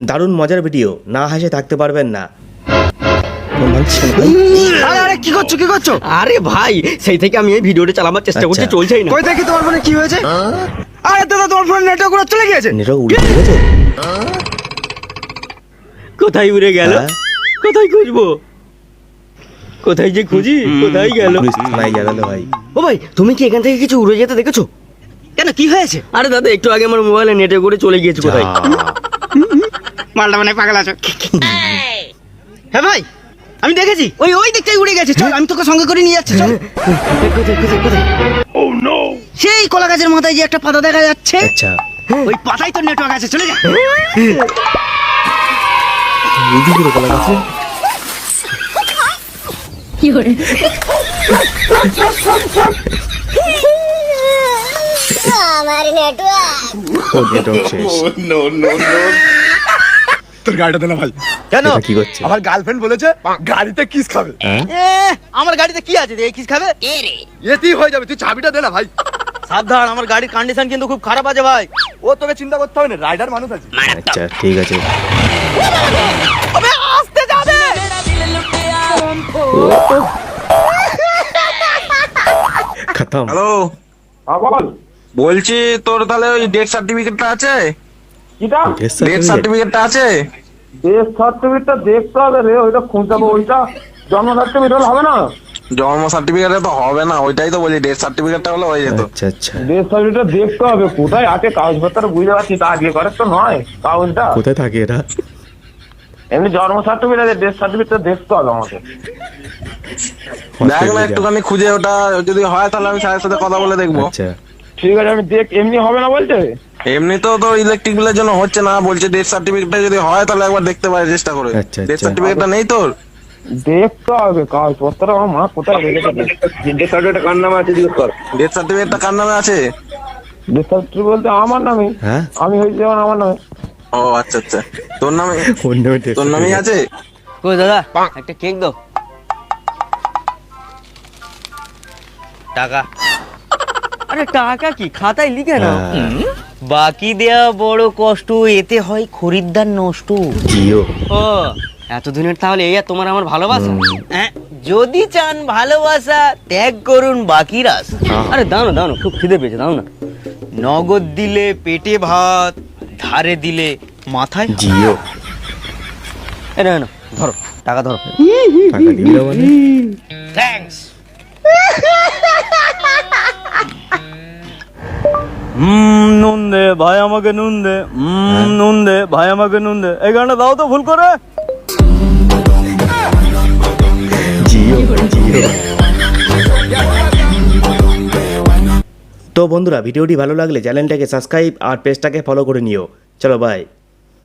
দারুণ মজার ভিডিও না হাসে থাকতে পারবেন না? আরে আরে কি করছ কি করছ? আরে ভাই সেই থেকে আমি এই ভিডিওটা চালাবার চেষ্টা করছি আচ্ছা। চলছেই না। কই দেখি তোমার ফোনে কি হয়েছে? আরে দাদা তোমার ফোনে নেটওয়ার্কগুলো চলে গিয়েছে। নেটওয়ার্ক উড়ে গেছে? কোথায় উড়ে গেল? হ্যাঁ? কোথায় খুঁজবো? কোথায় যে খুঁজি কোথায় গেল? পুলিশ গেল ভাই। ও ভাই তুমি কি এখান থেকে কিছু উড়ে যেতে দেখেছ? কেন কি হয়েছে? আরে দাদা একটু আগে আমার মোবাইলে নেটে করে চলে গিয়েছে কোথায়? মালটা মানে পাগল আছো। হ্যাঁ ভাই আমি দেখেছি। ওই ওই দিকটাই উড়ে গেছে। চল আমি তোকে সঙ্গে করে নিয়ে যাচ্ছি চল। কোথায় সেই কলা গাছের মাথায় যে একটা পাতা দেখা যাচ্ছে আচ্ছা। ওই পাতায় তো নেটওয়ার্ক আছে চলে যা। করে গেছে? 有人，আমার নেটওয়ার্ক ও নেটওয়ার্ক শেষ। তোর গাড়িটা দে না ভাই। কেন? কি করছে? আমার গার্লফ্রেন্ড বলেছে গাড়িতে কিস খাবে। হ্যাঁ আমার গাড়িতে কি আছে? এই কিস খাবে? এতেই হয়ে যাবে তুই চাবিটা দে না ভাই। সাবধান আমার গাড়ির কন্ডিশন কিন্তু খুব খারাপ আছে ভাই। ও তোকে চিন্তা করতে হবে না রাইডার মানুষ আছে। আচ্ছা ঠিক আছে। আসতে যাবে! খতম। হ্যালো। বলছি তোর তাহলে ওই ডেথ সার্টিফিকেটটা আছে? ডেথ সার্টিফিকেটটা আছে? ডেথ সার্টিফিকেটটা দেখতে হবে রে ওইটা খুঁজাবো ওইটা জন্ম সার্টিফিকেট হলে হবে না? জন্ম সার্টিফিকেটে তো হবে না ওইটাই তো বলি ডেথ সার্টিফিকেটটা হলে হয়ে যেত। আচ্ছা আচ্ছা। ডেথ সার্টিফিকেটটা দেখতে হবে কোথায় আছে কাগজপত্র বুঝতে পারছি তা আজকে করে তো নয় কাগজটা। কোথায় থাকে এটা? এমনি জন্ম সার্টিফিকেট আছে ডেথ সার্টিফিকেটটা দেখতে হবে আমাকে। দেখ না একটুখানি খুঁজে ওটা যদি হয় তাহলে আমি স্যারের সাথে কথা বলে দেখব। আচ্ছা। ঠিক আছে আমি দেখ এমনি হবে না বলছে? এমনি তো তো ইলেকট্রিক বিলের জন্য হচ্ছে না বলছে ডেথ সার্টিফিকেটটা যদি হয় তাহলে একবার দেখতে পারি চেষ্টা করে। আচ্ছা, ডেথ আচ্ছা। সার্টিফিকেটটা নেই তোর? দেখতে হবে কাগজপত্র আমার মা কোথায় রেখেছে ডেথ সার্টিফিকেট কার নামে আছে জিজ্ঞেস কর। ডেথ সার্টিফিকেটটা কার নামে আছে? ডেথ সার্টিফিকেট বলতে আমার নামে। হ্যাঁ? আমি হয়েছি যেমন আমার নামে। ও আচ্ছা আচ্ছা। তোর নামে? অন্য তোর নামেই আছে? কই দাদা একটা কেক দাও। টাকা। আরে টাকা কি? খাতায় লিখে না হ্যাঁ। বাকি দেয়া বড় কষ্ট এতে হয় খরিদ্দার নষ্ট। ও এতদিনের তাহলে এই আর তোমার আমার ভালোবাসা? হ্যাঁ, যদি চান ভালোবাসা ত্যাগ করুন বাকি রাস। আরে দাও না দাও না খুব খিদে পেয়েছে দাও না। নগদ দিলে পেটে ভাত ধারে দিলে মাথায়। জিও। নাও, নাও, ধরো টাকা ধরো। টাকা দিল মানে? নুন দে ভাই আমাকে নুন দে নুন দে ভাই আমাকে নুন দে এই গানটা দাও তো ভুল করে। তো বন্ধুরা ভিডিওটি ভালো লাগলে চ্যানেলটাকে সাবস্ক্রাইব আর পেজটাকে ফলো করে নিও। চলো বাই